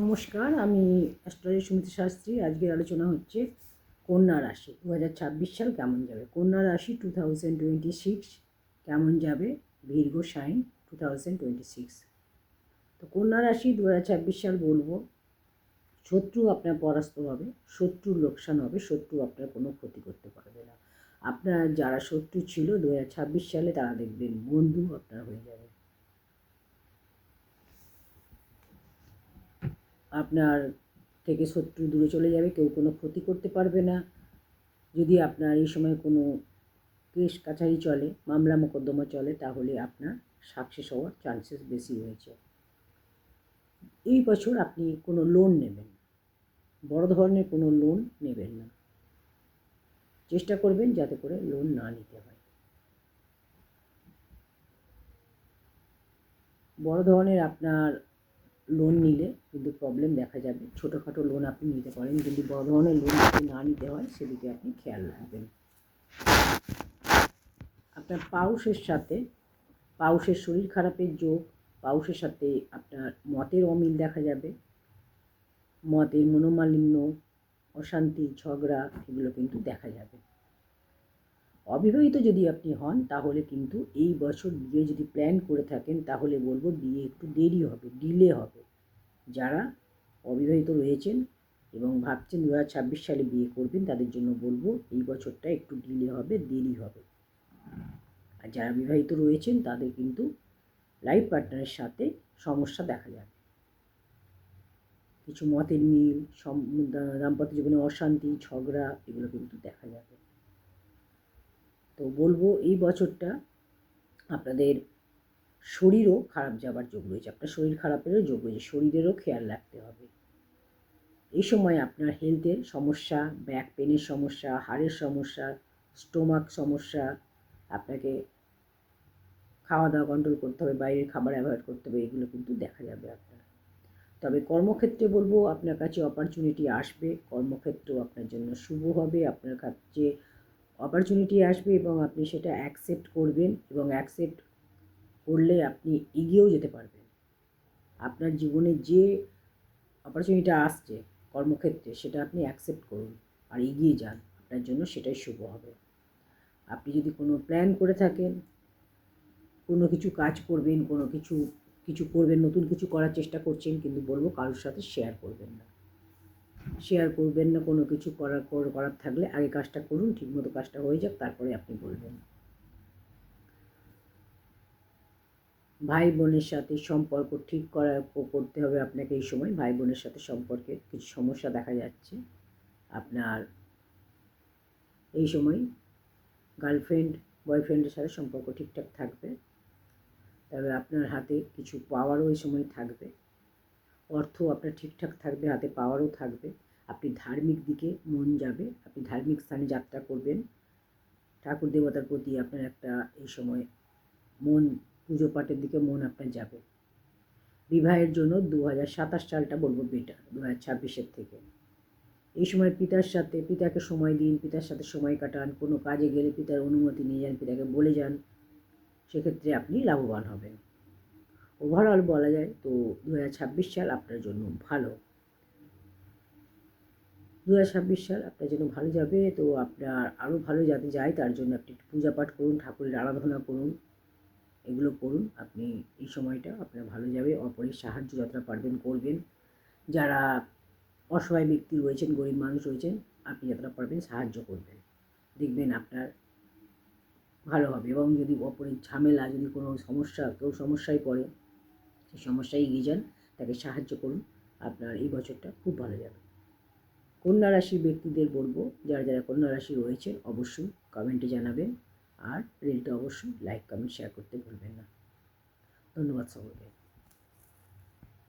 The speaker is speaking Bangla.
নমস্কার, আমি অ্যাস্ট্রোলজি সুমিত শাস্ত্রী। আজকের আলোচনা হচ্ছে কন্যা রাশি দু হাজার ছাব্বিশ সাল কেমন যাবে? কন্যা রাশি টু থাউজেন্ড টোয়েন্টি সিক্স কেমন যাবে? Virgo sign two thousand twenty six তো কন্যা রাশি দু হাজার ছাব্বিশ সাল বলব, শত্রু আপনার পরাস্ত হবে, শত্রুর লোকসান হবে, শত্রু আপনার কোনো ক্ষতি করতে পারবে না। আপনার যারা শত্রু ছিল দু হাজার ছাব্বিশ সালে তারা দেখবেন বন্ধু আপনার হয়ে যাবে। আপনার থেকে শত্রু দূরে চলে যাবে, কেউ কোনো ক্ষতি করতে পারবে না। যদি আপনার এই সময় কোনো কেস কাছারি চলে, মামলা মোকদ্দমা চলে, তাহলে আপনার সাকসেস হওয়ার চান্সেস বেশি হয়েছে এই বছর আপনি কোনো লোন নেবেন বড় ধরনের কোনো লোন নেবেন না। চেষ্টা করবেন যাতে করে লোন না নিতে হয়। বড় ধরনের আপনার লোন নিলে কিন্তু প্রবলেম দেখা যাবে। ছোটোখাটো লোন আপনি নিতে পারেন কিন্তু বড় ধরনের লোন যদি না নিতে হয়, সেদিকে আপনি খেয়াল রাখবেন। আপনার পাউসের সাথে, পাউসের শরীর খারাপের যোগ, পাউসের সাথে আপনার মতের অমিল দেখা যাবে। মতের মনোমালিন্য, অশান্তি, ঝগড়া, এগুলো কিন্তু দেখা যাবে। অবিবাহিত যদি আপনি হন, তাহলে কিন্তু এই বছর বিয়ে যদি প্ল্যান করে থাকেন, তাহলে বলব বিয়ে একটু দেরি হবে ডিলে হবে। যারা অবিবাহিত রয়েছেন এবং ভাবছেন দু হাজার ছাব্বিশ সালে বিয়ে করবেন, তাদের জন্য বলব এই বছরটা একটু ডিলে হবে, দেরি হবে। আর যারা বিবাহিত রয়েছেন, তাদের কিন্তু লাইফ পার্টনারের সাথে সমস্যা দেখা যাবে। কিছু মতের মিল দাম্পত্য জীবনে অশান্তি, ঝগড়া, এগুলো কিন্তু দেখা যাবে। তো বলব এই বছরটা আপনাদের শরীরও খারাপ যাবার যোগ রয়েছে। আপনার শরীর খারাপেরও যোগ রয়েছে। শরীরেরও খেয়াল রাখতে হবে। এই সময় আপনার হেলথের সমস্যা ব্যাক পেনের সমস্যা, হাড়ের সমস্যা স্টোমাক সমস্যা, আপনাকে খাওয়া দাওয়া কন্ট্রোল করতে হবে, বাইরের খাবার অ্যাভয়েড করতে হবে, এগুলো কিন্তু দেখা যাবে আপনার। তবে কর্মক্ষেত্রে বলব আপনার কাছে অপরচুনিটি আসবে। কর্মক্ষেত্রেও আপনার জন্য শুভ হবে। আপনার কাছে অপরচুনিটি আসবে এবং আপনি সেটা অ্যাকসেপ্ট করবেন এবং অ্যাকসেপ্ট করলে আপনি এগিয়েও যেতে পারবেন। আপনার জীবনে যে অপরচুনিটিটা আসছে কর্মক্ষেত্রে, সেটা আপনি অ্যাকসেপ্ট করুন আর এগিয়ে যান। আপনার জন্য সেটাই শুভ হবে। আপনি যদি কোনো প্ল্যান করে থাকেন, কোনো কিছু কাজ করবেন, কোনো কিছু কিছু করবেন, নতুন কিছু করার চেষ্টা করছেন, কিন্তু বলব কারোর সাথে শেয়ার করবেন না। শেয়ার করবেন না, কোনো কিছু করার করার থাকলে আগে কাজটা করুন, ঠিকমতো কাজটা হয়ে যাক, তারপরে আপনি বলবেন। ভাই বোনের সাথে সম্পর্ক ঠিক করা করতে হবে আপনাকে এই সময়। ভাই বোনের সাথে সম্পর্কে কিছু সমস্যা দেখা যাচ্ছে। আপনার এই সময় গার্লফ্রেন্ড বয়ফ্রেন্ডের সাথে সম্পর্ক ঠিকঠাক থাকবে। তবে আপনার হাতে কিছু পাওয়ারও এই সময় থাকবে। অর্থ আপনার ঠিকঠাক থাকবে, হাতে পাওয়ারও থাকবে। আপনি ধার্মিক দিকে মন যাবে, আপনি ধার্মিক স্থানে যাত্রা করবেন। ঠাকুর দেবতার প্রতি আপনার একটা এই সময় মন, পুজো পাঠের দিকে মন আপনার যাবে। বিবাহের জন্য দু সাতাশ সালটা বলব বেটার দু হাজার ছাব্বিশের থেকে। এই সময় পিতার সাথে, পিতাকে সময় দিন, পিতার সাথে সময় কাটান, কোনো কাজে গেলে পিতার অনুমতি নিয়ে যান, পিতাকে বলে যান, সেক্ষেত্রে আপনি লাভবান হবেন। ওভারঅল বলা যায় তো দু হাজার ছাব্বিশ সাল আপনার জন্য ভালো। দু হাজার ছাব্বিশ সাল আপনার জন্য ভালো যাবে, তো আপনার আরও ভালো যাতে যায়, তার জন্য আপনি একটু পূজা পাঠ করুন, ঠাকুরের আরাধনা করুন, এগুলো করুন। আপনি এই সময়টা আপনার ভালো যাবে, অপরের সাহায্য যতটা পারবেন করবেন। যারা অসহায় ব্যক্তি রয়েছেন, গরিব মানুষ রয়েছেন, আপনি যতটা পারবেন সাহায্য করবেন। দেখবেন আপনার ভালো হবে এবং যদি অপরের ঝামেলা, যদি কোনো সমস্যা, কেউ সমস্যায় পড়ে, সেই সমস্যায় এগিয়ে যান, তাকে সাহায্য করুন। আপনার এই বছরটা খুব ভালো যাবে। কন্যা রাশির ব্যক্তিদের বলব, যারা যারা কন্যা রাশি রয়েছে, অবশ্যই কমেন্টে জানাবেন। আর রিলটা অবশ্যই লাইক কমেন্ট শেয়ার করতে ভুলবেন না। ধন্যবাদ সকলকে।